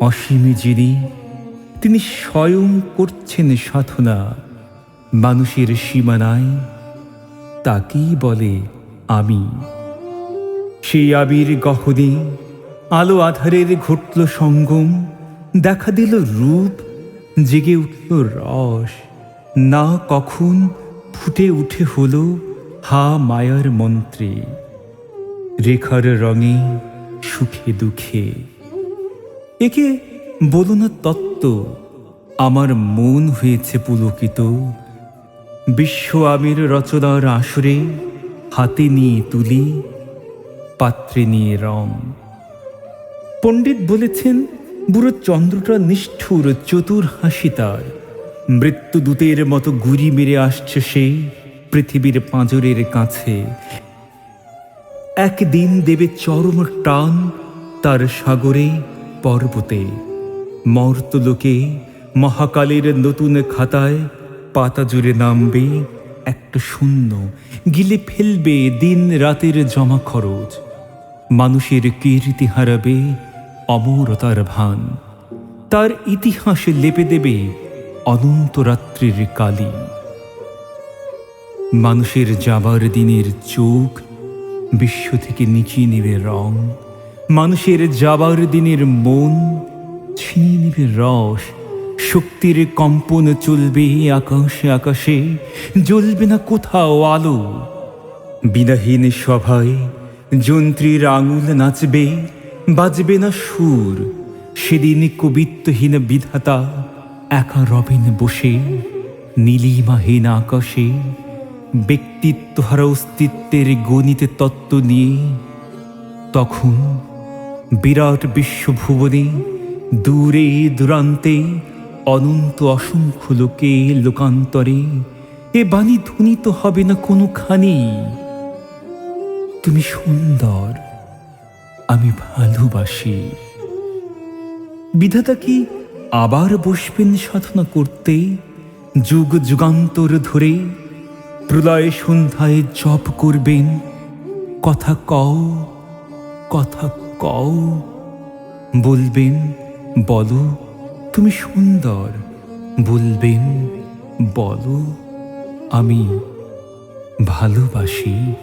অসীমে যিনি তিনি স্বয়ং করছেন সাধনা। মানুষের সীমানায় তাকেই বলে আমি। সেই আবির গহনে আলো আধারের ঘটল সঙ্গম, দেখা দিল রূপ, জেগে উঠল রস। না কখন ফুটে উঠে হলো হা মায়ার মন্ত্রে। রেখার রঙে সুখে দুঃখে একে বলো না তত্ত্ব, আমার মন হয়েছে পুলকিত। বিশ্ব আমির রচনার আসরে হাতে নিয়ে তুলি, পাত্রে নিয়ে রং। পণ্ডিত বলেছেন, বুড়ো চন্দ্রটা নিষ্ঠুর, চতুর হাসি তার। মৃত্যুদূতের মতো গুড়ি মেরে আসছে সে পৃথিবীর পাঁজরের কাছে। একদিন দেবে চরম টান তার সাগরে পর্বতে মর্তলোকে মহাকালের নতুন খাতায় পাতা জুড়ে নামবে একটা শূন্য, গিলে ফেলবে দিন রাতের জমা খরচ। মানুষের কীর্তি হারাবে অমরতার ভান। তার ইতিহাসে লেপে দেবে অনন্ত রাত্রির কালী। মানুষের যাবার দিনের চোখ বিশ্ব থেকে নিচে নেবে রং। মানুষের যাবার দিনের মন ছিনিয়ে নেবে রস, শক্তির কম্পন চলবে আকাশে আকাশে, জ্বলবে না কোথাও আলো। বিনাহীন সভায় যন্ত্রীর আঙুল নাচবে, বাজবে না সুর, সেদিন কবিত্বহীন বিধাতা একা রবেন বসে, নীলিমাহীন আকাশে ব্যক্তিত্বহারা অস্তিত্বের গণিতে তত্ত্ব নিয়ে, তখন বিরাট বিশ্বভুবনে, দূরে দূরান্তে, অনন্ত অসংখ্য লোকে লোকান্তরে, এ বাণী ধ্বনিত হবে না কোনোখানি। তুমি সুন্দর, আমি ভালোবাসি। বিধাতা কি আবার বসবেন সাধনা করতে, যুগ যুগান্তর ধরে? প্রলয় সন্ধ্যায় জপ করবেন, কথা কও, কথা কও। বলবেন বলো তুমি সুন্দর। বলবেন বলো আমি ভালোবাসি।